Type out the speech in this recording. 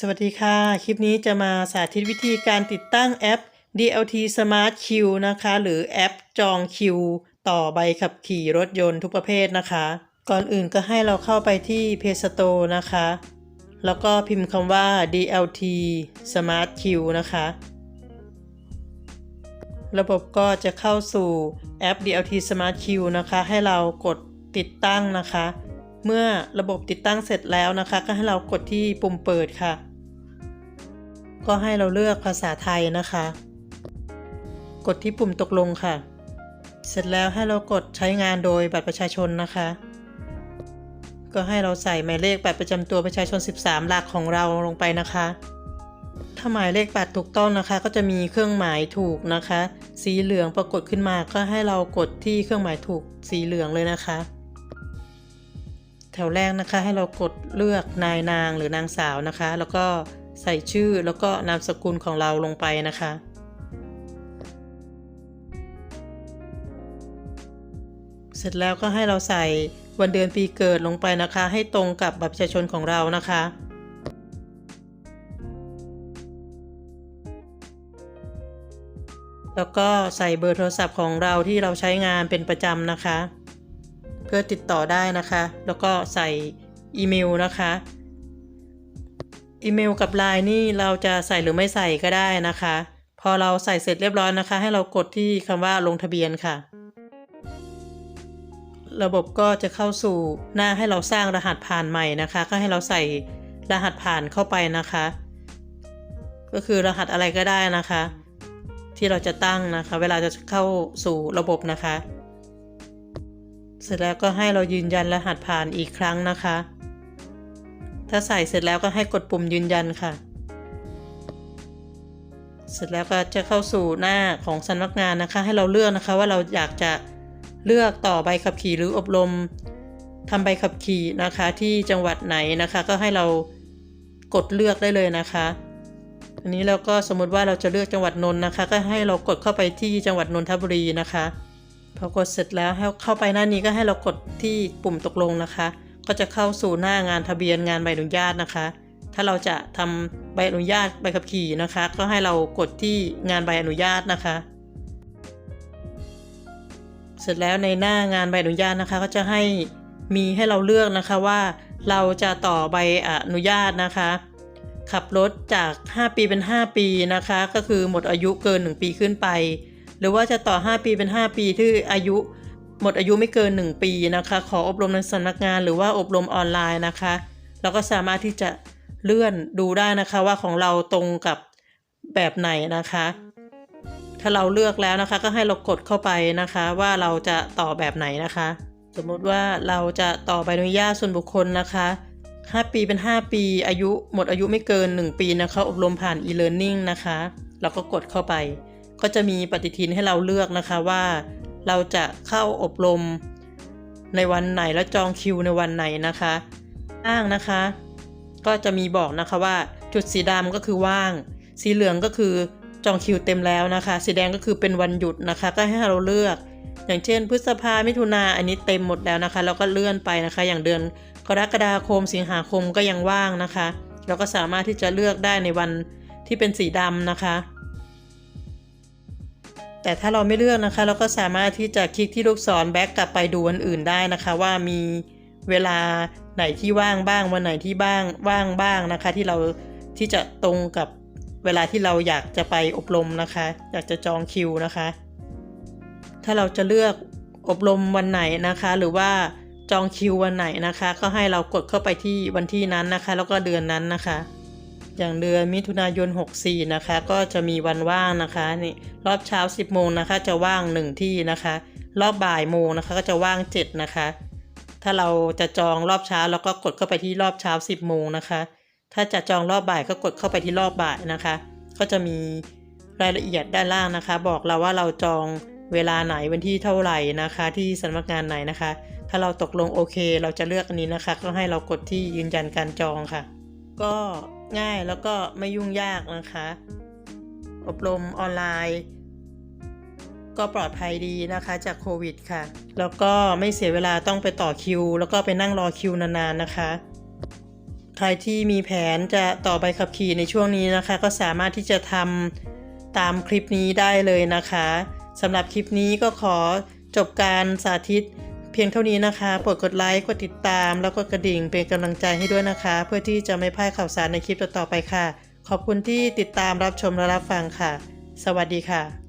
สวัสดีค่ะ คลิปนี้จะมาสาธิตวิธีการติดตั้งแอป DLT Smart Q นะคะ หรือแอปจองคิวต่อใบขับขี่รถยนต์ทุกประเภทนะคะ ก่อนอื่นก็ให้เราเข้าไปที่ Play Store นะคะ แล้วก็พิมพ์คำว่า DLT Smart Q นะคะ ระบบก็จะเข้าสู่แอป DLT Smart Q นะคะ ให้เรากดติดตั้งนะคะ เมื่อระบบติดตั้งเสร็จแล้วนะคะ ก็ให้เรากดที่ปุ่มเปิดค่ะ ก็ให้เราเลือกภาษาไทยนะคะ กดที่ปุ่มตกลงค่ะ เสร็จแล้วให้เรากดใช้งานโดยบัตรประชาชนนะคะ ก็ให้เราใส่หมายเลขบัตรประจำตัวประชาชน 13 หลักของเราลงไปนะคะ ถ้าหมายเลขบัตรถูกต้องนะคะ ก็จะมีเครื่องหมายถูกนะคะ สีเหลืองปรากฏขึ้นมาก็ให้เรากดที่เครื่องหมายถูกสีเหลืองเลยนะคะ แถวแรกนะคะ ให้เรากดเลือกนายนางหรือนางสาวนะคะ แล้วก็ใส่ชื่อแล้วก็นามสกุลของเราลงไปนะคะ เสร็จแล้วก็ให้เราใส่วันเดือนปีเกิดลงไปนะคะ ให้ตรงกับบัตรประชาชนของเรานะคะแล้วก็ใส่เบอร์โทรศัพท์ของเราที่เราใช้งานเป็นประจำนะคะ เพื่อติดต่อได้นะคะ แล้วก็ใส่อีเมลนะคะอีเมลกับไลน์นี่เราจะใส่หรือไม่ใส่ก็ได้นะคะ พอเราใส่เสร็จเรียบร้อยนะคะ ให้เรากดที่คำว่าลงทะเบียนค่ะ ระบบก็จะเข้าสู่หน้าให้เราสร้างรหัสผ่านใหม่นะคะ ก็ให้เราใส่รหัสผ่านเข้าไปนะคะ ก็คือรหัสอะไรก็ได้นะคะ ที่เราจะตั้งนะคะ เวลาจะเข้าสู่ระบบนะคะ เสร็จแล้วก็ให้เรายืนยันรหัสผ่านอีกครั้งนะคะ ถ้าใส่เสร็จแล้วก็ให้กดปุ่มยืนยันค่ะ เสร็จแล้วก็จะเข้าสู่หน้าของสำนักงานนะคะ ให้เราเลือกนะคะว่าเราอยากจะเลือกต่อใบขับขี่หรืออบรมทำใบขับขี่นะคะที่จังหวัดไหนนะคะ ก็ให้เรากดเลือกได้เลยนะคะ อันนี้เราก็สมมติว่าเราจะเลือกจังหวัดนนท์นะคะ ก็ให้เรากดเข้าไปที่จังหวัดนนทบุรีนะคะ พอกดเสร็จแล้วให้เข้าไปหน้านี้ก็ให้เรากดที่ปุ่มตกลงนะคะ ก็จะเข้าสู่หน้างานทะเบียนงานใบอนุญาตนะคะ ถ้าเราจะทำใบอนุญาตใบขับขี่นะคะ ก็ให้เรากดที่งานใบอนุญาตนะคะ เสร็จแล้วในหน้างานใบอนุญาตนะคะ ก็จะให้มีให้เราเลือกนะคะว่าเราจะต่อใบอนุญาตนะคะ ขับรถจาก 5 ปีเป็น 5 ปีนะคะ ก็คือหมดอายุเกิน 1 ปีขึ้นไป หรือว่าจะต่อ 5 ปีเป็น 5 ปีที่อายุ หมดอายุไม่เกิน 1 ปีนะคะ ขออบรมในสำนักงานหรือว่าอบรมออนไลน์นะคะ เราก็สามารถที่จะเลื่อนดูได้นะคะว่าของเราตรงกับแบบไหนนะคะ ถ้าเราเลือกแล้วนะคะก็ให้เรากดเข้าไปนะคะ ว่าเราจะต่อแบบไหนนะคะ สมมติว่าเราจะต่อใบอนุญาตส่วนบุคคลนะคะ5 ปีเป็น 5 ปีอายุหมดอายุไม่เกิน 1 ปีนะคะ อบรมผ่าน e-learning นะคะ เราก็กดเข้าไป ก็จะมีปฏิทินให้เราเลือกนะคะว่า เราจะเข้าอบรมในวันไหนและจองคิวในวันไหนนะคะอ้างนะคะ ก็จะมีบอกนะคะว่าจุดสีดำก็คือว่าง สีเหลืองก็คือจองคิวเต็มแล้วนะคะ สีแดงก็คือเป็นวันหยุดนะคะ ก็ให้เราเลือก อย่างเช่น พฤษภามิถุนาอันนี้เต็มหมดแล้วนะคะ เราก็เลื่อนไปนะคะ อย่างเดือนกรกฎาคมสิงหาคมก็ยังว่างนะคะ เราก็สามารถที่จะเลือกได้ในวันที่เป็นสีดำนะคะ แต่ถ้าเราไม่เลือกนะคะ เราก็สามารถที่จะคลิกที่ลูกศรแบ็กกลับไปดูวันอื่นได้นะคะ ว่ามีเวลาไหนที่ว่างบ้างวันไหนที่บ้างว่างบ้างนะคะ ที่เราที่จะตรงกับเวลาที่เราอยากจะไปอบรมนะคะ อยากจะจองคิวนะคะ ถ้าเราจะเลือกอบรมวันไหนนะคะ หรือว่าจองคิววันไหนนะคะ ก็ให้เรากดเข้าไปที่วันที่นั้นนะคะ แล้วก็เดือนนั้นนะคะ อย่างเดือนมิถุนายน 64 นะคะ ก็จะมีวันว่างนะคะนี่รอบเช้า 10 โมงนะคะจะว่าง 1 ที่นะคะ รอบบ่ายโมงนะคะก็จะว่าง 7 นะคะ ถ้าเราจะจองรอบเช้าเราก็กดเข้าไปที่รอบเช้า 10 โมงนะคะ ถ้าจะจองรอบบ่ายก็กดเข้าไปที่รอบบ่ายนะคะ ก็จะมีรายละเอียดด้านล่างนะคะ บอกเราว่าเราจองเวลาไหนวันที่เท่าไหร่นะคะ ที่สำนักงานไหนนะคะ ถ้าเราตกลงโอเค เราจะเลือกอันนี้นะคะ ก็ให้เรากดที่ยืนยันการจองค่ะ ก็ง่ายแล้วก็ไม่ยุ่งยากนะคะ อบรมออนไลน์ ก็ปลอดภัยดีนะคะจากโควิดค่ะ แล้วก็ไม่เสียเวลาต้องไปต่อคิว แล้วก็ไปนั่งรอคิวนานๆนะคะ ใครที่มีแผนจะต่อใบขับขี่ในช่วงนี้นะคะ ก็สามารถที่จะทำตามคลิปนี้ได้เลยนะคะสำหรับคลิปนี้ก็ขอจบการสาธิต พียงเท่านี้นะคะโปรดกดไลค์ กดติดตาม แล้วก็กระดิ่งเป็นกำลังใจให้ด้วยนะคะ เพื่อที่จะไม่พลาดข่าวสารในคลิปต่อๆไปค่ะ ขอบคุณที่ติดตามรับชมและรับฟังค่ะ สวัสดีค่ะ